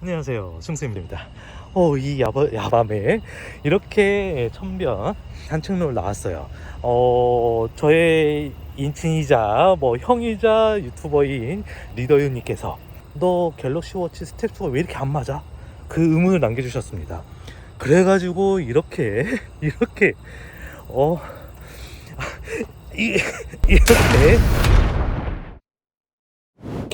안녕하세요. 승수입니다. 어, 이 야밤에 이렇게 천변 산책로를 나왔어요. 어, 저의 인친이자 뭐 형이자 유튜버인 리더유님께서 너 갤럭시 워치 스텝스가 왜 이렇게 안 맞아? 그 의문을 남겨주셨습니다. 그래가지고 이렇게 이렇게 어 이, 이렇게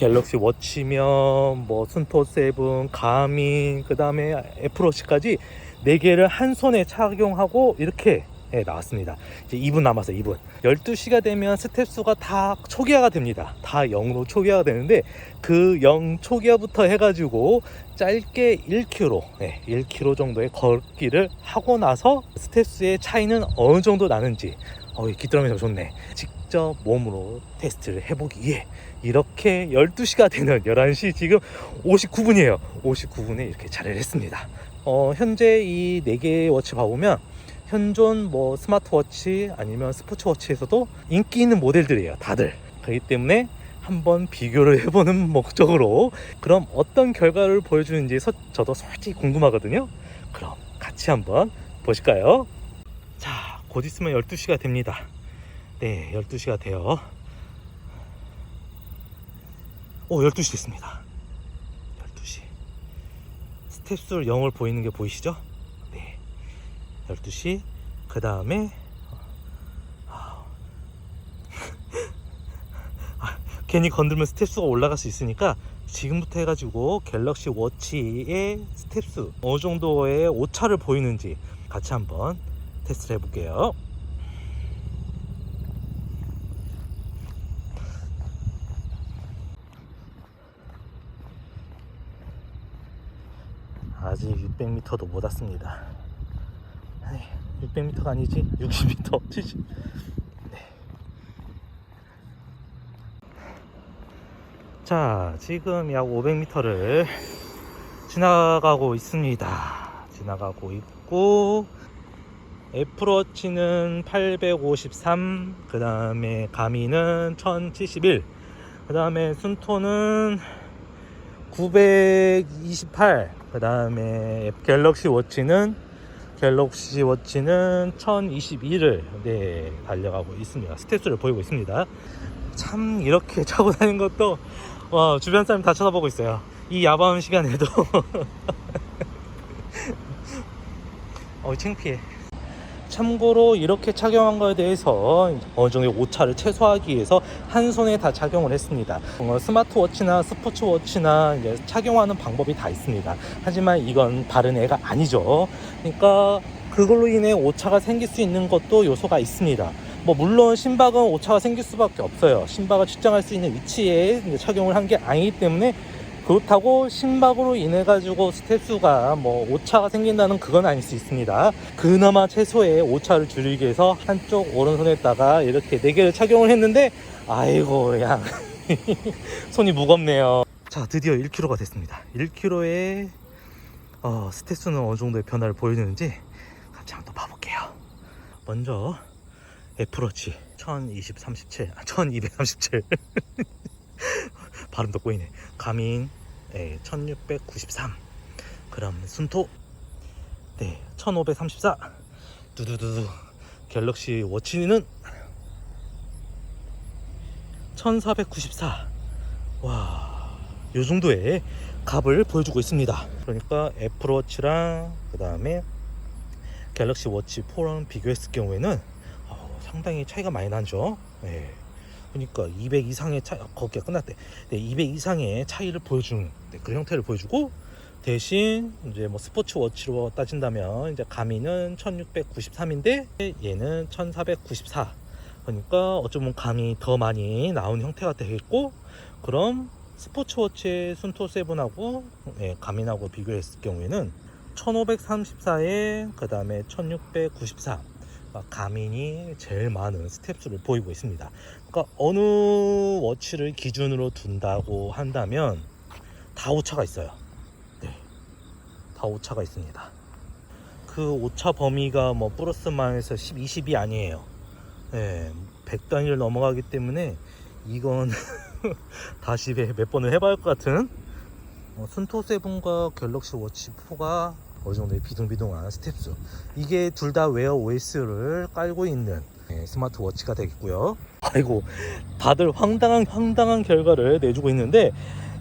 갤럭시 워치면 뭐 순토 세븐, 가민, 그 다음에 애플워치까지 네 개를 한 손에 착용하고 이렇게 예, 나왔습니다. 이제 2분 남았어요. 2분. 12시가 되면 스텝 수가 다 초기화가 됩니다. 다 0으로 초기화가 되는데 그 0 초기화부터 해가지고 짧게 1km, 예, 1km 정도의 걷기를 하고 나서 스텝 수의 차이는 어느 정도 나는지 어, 기드럼에서 좋네. 직접 몸으로 테스트를 해보기에 이렇게 12시가 되는 11시 지금 59분이에요. 59분에 이렇게 차례를 했습니다. 어, 현재 이 4개의 워치 봐보면 현존 뭐 스마트워치 아니면 스포츠워치에서도 인기 있는 모델들이에요. 다들. 그렇기 때문에 한번 비교를 해보는 목적으로 그럼 어떤 결과를 보여주는지 서- 저도 솔직히 궁금하거든요. 그럼 같이 한번 보실까요? 자, 곧 있으면 12시가 됩니다. 네, 12시가 돼요. 오, 12시 됐습니다. 12시. 스텝술 0을 보이는 게 보이시죠? 네. 12시. 그 다음에, 아, 괜히 건들면 스텝수가 올라갈 수 있으니까 지금부터 해가지고 갤럭시 워치의 스텝수 어느 정도의 오차를 보이는지 같이 한번 테스트를 해볼게요. 아직 600m도 못 왔습니다. 600m가 아니지 60m, 70. 네. 자, 지금 약 500m를 지나가고 있습니다. 지나가고 있고 애플워치는 853, 그 다음에 가미는 1071, 그 다음에 순토는 928, 그 다음에 갤럭시 워치는 갤럭시 워치는 1021을 네, 달려가고 있습니다. 스탯수를 보이고 있습니다. 참 이렇게 차고 다니는 것도 와 주변 사람 다 쳐다보고 있어요. 이 야밤 시간에도 어 창피해. 참고로 이렇게 착용한 거에 대해서 어느 정도 오차를 최소화하기 위해서 한 손에 다 착용을 했습니다. 어, 스마트워치나 스포츠워치나 착용하는 방법이 다 있습니다. 하지만 이건 다른 애가 아니죠. 그러니까 그걸로 인해 오차가 생길 수 있는 것도 요소가 있습니다. 뭐 물론 신박은 오차가 생길 수밖에 없어요. 신박을 측정할 수 있는 위치에 착용을 한 게 아니기 때문에 그렇다고 신박으로 인해 가지고 스텝수가 뭐 오차가 생긴다는 그건 아닐 수 있습니다. 그나마 최소의 오차를 줄이기 위해서 한쪽 오른손에다가 이렇게 네 개를 착용을 했는데 아이고 그냥 손이 무겁네요. 자 드디어 1kg가 됐습니다. 1kg의 어, 스탯수는 어느 정도의 변화를 보여주는지 같이 한번 또 봐볼게요. 먼저 애플워치 1220, 37, 아, 1237 발음도 꼬이네. 가민 예, 1693 그럼 순토 네 1534 두두두두 갤럭시 워치는 1494 와, 요 정도의 값을 보여주고 있습니다. 그러니까 애플워치랑 그 다음에 갤럭시 워치 4랑 비교했을 경우에는 어, 상당히 차이가 많이 나죠. 네. 그러니까 200 이상의 차이, 거기가 끝났대. 네, 200 이상의 차이를 보여주는 네, 그런 형태를 보여주고 대신 이제 뭐 스포츠 워치로 따진다면 이제 가미는 1693인데 얘는 1494. 그러니까 어쩌면 감이 더 많이 나온 형태가 되겠고 그럼 스포츠 워치의 순토 세븐하고 예, 가민하고 비교했을 경우에는 1534에 그 다음에 1694 가민이 제일 많은 스텝수를 보이고 있습니다. 그러니까 어느 워치를 기준으로 둔다고 한다면 다 오차가 있어요. 네, 다 오차가 있습니다. 그 오차 범위가 뭐 플러스 마이너스 10, 20이 아니에요. 네, 100 단위를 넘어가기 때문에 이건 다시 몇 번을 해봐야 할 것 같은 어, 순토 세븐과 갤럭시 워치 4가 어느 정도의 비둥비둥한 스텝스 이게 둘 다 웨어 OS를 깔고 있는 네, 스마트워치가 되겠고요. 아이고 다들 황당한 황당한 결과를 내주고 있는데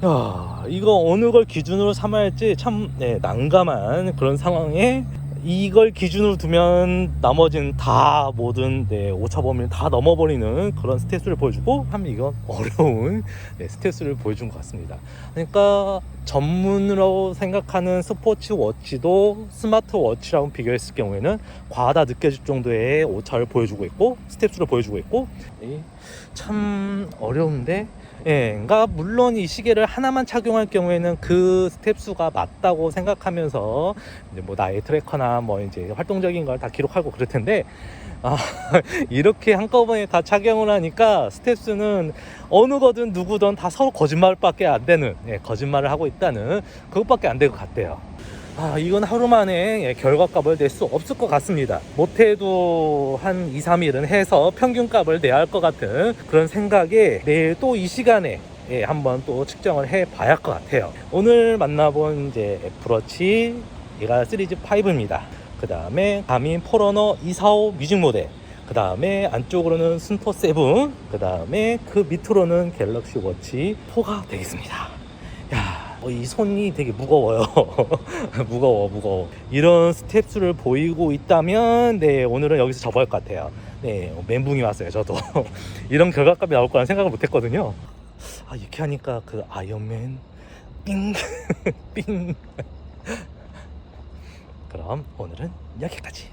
야 이거 어느 걸 기준으로 삼아야 할지 참 네, 난감한 그런 상황에 이걸 기준으로 두면 나머지는 다 모든 네, 오차 범위를 다 넘어버리는 그런 스탯을 보여주고 참 이건 어려운 네, 스탯을 보여준 것 같습니다. 그러니까 전문으로 생각하는 스포츠 워치도 스마트 워치랑 비교했을 경우에는 과하다 느껴질 정도의 오차를 보여주고 있고 스텝수를 보여주고 있고 이참 어려운데 예, 그러니까 물론 이 시계를 하나만 착용할 경우에는 그 스텝 수가 맞다고 생각하면서 이제 뭐 나의 트래커나 뭐 이제 활동적인 걸 다 기록하고 그럴 텐데 아, 이렇게 한꺼번에 다 착용을 하니까 스텝 수는 어느 거든 누구든 다 서로 거짓말밖에 안 되는 예, 거짓말을 하고 있다는 그것밖에 안 될 것 같아요. 아, 이건 하루 만에 예, 결과값을 낼 수 없을 것 같습니다. 못해도 한 2, 3일은 해서 평균값을 내야 할 것 같은 그런 생각에 내일 또 이 시간에 예, 한번 또 측정을 해 봐야 할 것 같아요. 오늘 만나본 이제 애플워치 얘가 시리즈 5입니다. 그 다음에 가민 포러너 245 뮤직 모델. 그 다음에 안쪽으로는 순토 7. 그 다음에 그 밑으로는 갤럭시 워치 4가 되겠습니다. 야, 어, 이 손이 되게 무거워요. 무거워, 무거워. 이런 스텝수를 보이고 있다면, 네, 오늘은 여기서 접어야 할 것 같아요. 네, 어, 멘붕이 왔어요, 저도. 이런 결과값이 나올 거란 생각을 못 했거든요. 아, 이렇게 하니까 그 아이언맨, 삥, 삥. 그럼 오늘은 여기까지.